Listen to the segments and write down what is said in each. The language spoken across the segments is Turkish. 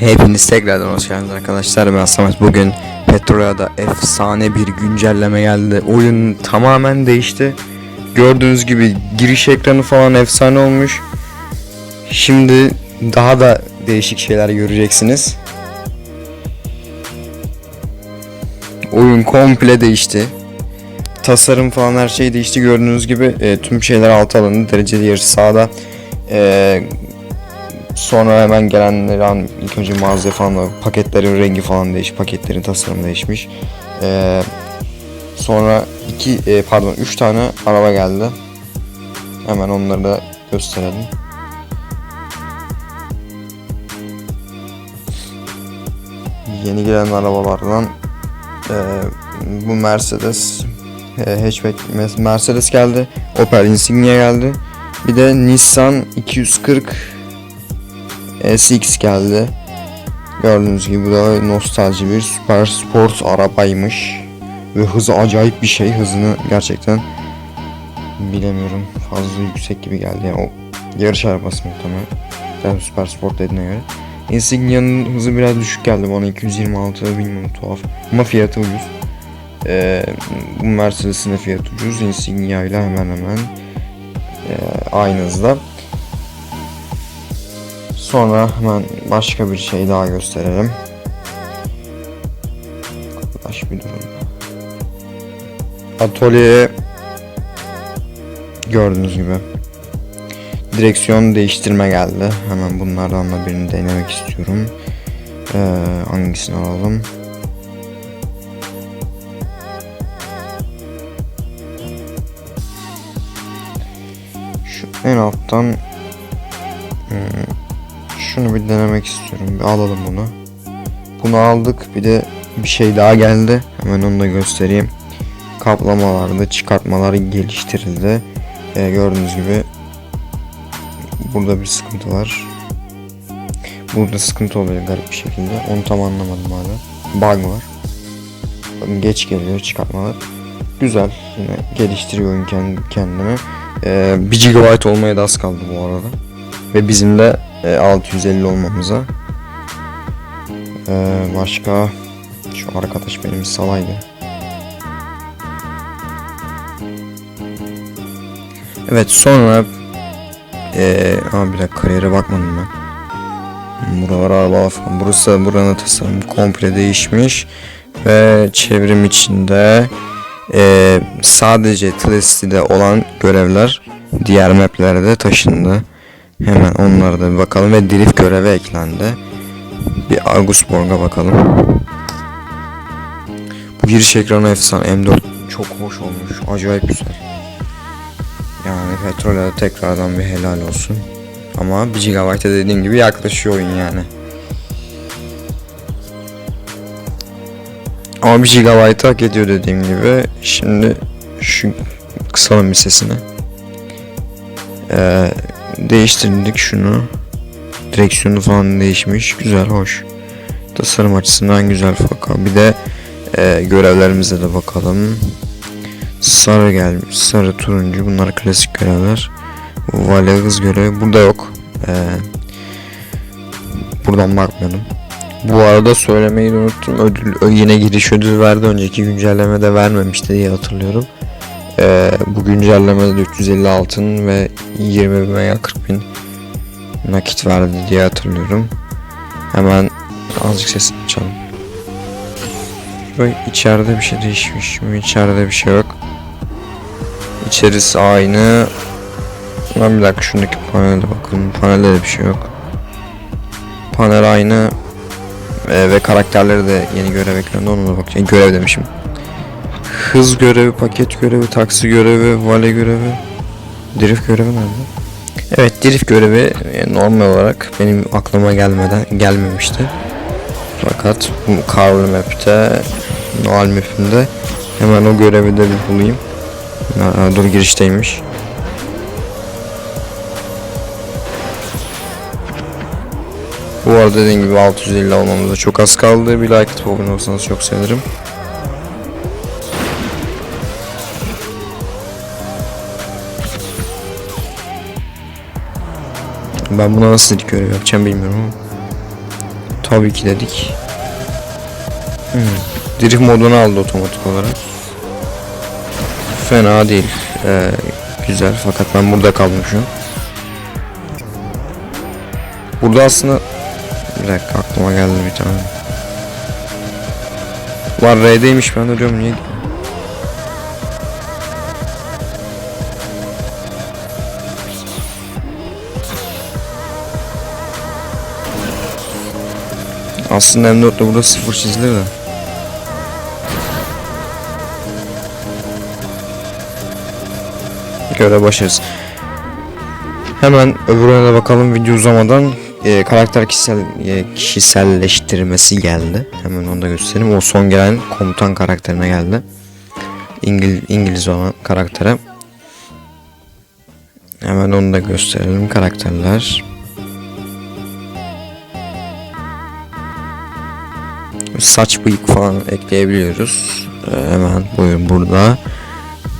Hepiniz tekrardan hoş geldiniz arkadaşlar. Ben Samet. Bugün Petrolya'da efsane bir güncelleme geldi. Oyun tamamen değişti. Gördüğünüz gibi giriş ekranı falan efsane olmuş. Şimdi daha da değişik şeyler göreceksiniz. Oyun komple değişti. Tasarım falan her şey değişti. Gördüğünüz gibi e, tüm şeyler alt alındı. Dereceli yarış sağda. E, Sonra hemen gelenleri an ilk önce mağaza falan da paketlerin rengi falan değiş, paketlerin tasarımı değişmiş. Ee, sonra iki e, pardon üç tane araba geldi. Hemen onları da gösterelim. Yeni gelen arabalardan e, bu Mercedes e, hatchback Mercedes geldi. Opel Insignia geldi. Bir de Nissan 240 SX geldi. Gördüğünüz gibi bu da nostalji bir süper sport arabaymış. Ve hızı acayip bir şey. Hızını gerçekten bilemiyorum. Fazla yüksek gibi geldi. Yani o yarış arabası muhtemelen. Tabii süper sport dediğine göre. Insignia'nın hızı biraz düşük geldi bana 226 bilmiyorum tuhaf. Ama fiyatı ucuz. Ee, bu Mercedes'in de fiyatı ucuz. Insignia ile hemen hemen e, aynı hızda. Sonra hemen başka bir şey daha gösterelim. Baş bir durum. Atölyeye gördüğünüz gibi direksiyon değiştirme geldi. Hemen bunlardan da birini denemek istiyorum. Ee, hangisini alalım? Şu en alttan hmm, şunu bir denemek istiyorum. Bir alalım bunu. Bunu aldık. Bir de bir şey daha geldi. Hemen onu da göstereyim. Kaplamalarda çıkartmalar geliştirildi. Ee, gördüğünüz gibi burada bir sıkıntı var. Burada sıkıntı oluyor garip bir şekilde. Onu tam anlamadım hala. Bug var. Bakın Geç geliyor çıkartmalar. Güzel. Yine geliştiriyor oyun kend- kendimi. Ee, 1 GB olmaya da az kaldı bu arada. Ve bizim de e, 650 olmamıza. Ee, başka şu arkadaş benim salaydı. Evet sonra ee, aa, bir dakika kariyere bakmadım ben. Buralar araba falan. Burası buranın tasarımı komple değişmiş ve çevrim içinde ee, sadece Tlesi'de olan görevler diğer maplerde taşındı. Hemen onlara da bir bakalım ve drift görevi eklendi. Bir Augustborg'a bakalım. Bu giriş ekranı efsane. M4 çok hoş olmuş. Acayip güzel. Yani petrole tekrardan bir helal olsun. Ama 1 GB'a dediğim gibi yaklaşıyor oyun yani. Ama 1 GB hak ediyor dediğim gibi. Şimdi şu kısalım bir sesini. Ee, değiştirdik şunu. Direksiyonu falan değişmiş. Güzel, hoş. Tasarım açısından güzel fakat bir de e, görevlerimize de bakalım. Sarı gelmiş. Sarı, turuncu. Bunlar klasik görevler. Hız görevi burada yok. Ee, buradan bakmadım. Bu arada söylemeyi unuttum. Ödül, yine giriş ödül verdi. Önceki güncellemede vermemişti diye hatırlıyorum. Ee, bu güncellemede de 350 altın ve 20 bin veya 40 bin nakit verdi diye hatırlıyorum. Hemen azıcık sesini açalım. Böyle içeride bir şey değişmiş mi? İçeride bir şey yok. İçerisi aynı. Lan bir dakika şuradaki panele bakalım. Panelde de bir şey yok. Panel aynı. Ee, ve karakterleri de yeni görev ekranında ona da bakacağım. Görev demişim. Hız görevi, paket görevi, taksi görevi, vale görevi. Drift görevi nerede? Evet drift görevi e, normal olarak benim aklıma gelmeden gelmemişti. Fakat bu Carl Map'te Noel Map'inde hemen o görevi de bir bulayım. Dur girişteymiş. Bu arada dediğim gibi 650 olmamıza çok az kaldı. Bir like atıp abone olsanız çok sevinirim. Ben buna nasıl ilk görev yapacağım bilmiyorum ama. Tabii ki dedik. Hmm. Drift modunu aldı otomatik olarak. Fena değil. Ee, güzel fakat ben burada an. Burada aslında bir dakika aklıma geldi bir tane. Var R'deymiş ben de diyorum niye Aslında M4'te burada sıfır çizilir de. Göre başarız. Hemen öbürüne de bakalım video uzamadan e, karakter kişisel e, kişiselleştirmesi geldi. Hemen onu da göstereyim. O son gelen komutan karakterine geldi. İngil İngiliz olan karaktere. Hemen onu da gösterelim karakterler. Saç bıyık falan ekleyebiliyoruz. Ee, hemen buyurun burada.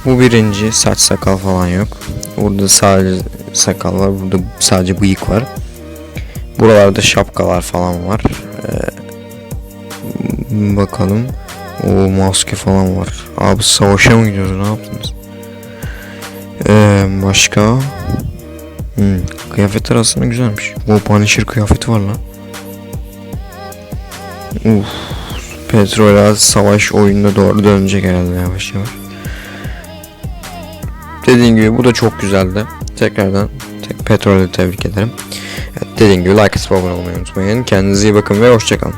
Bu birinci saç sakal falan yok. Burada sadece sakal var. Burada sadece bıyık var. Buralarda şapkalar falan var. Ee, bakalım. O maske falan var. Abi savaşa mı gidiyoruz? Ne yaptınız? Ee, başka? Hmm, kıyafetler aslında güzelmiş. Bu Punisher kıyafeti var lan. Uf. Petrol savaş oyununa doğru dönecek herhalde yavaş yavaş. Dediğim gibi bu da çok güzeldi. Tekrardan tek Petrol'ü tebrik ederim. Dediğim gibi like atıp abone olmayı unutmayın. Kendinize iyi bakın ve hoşçakalın.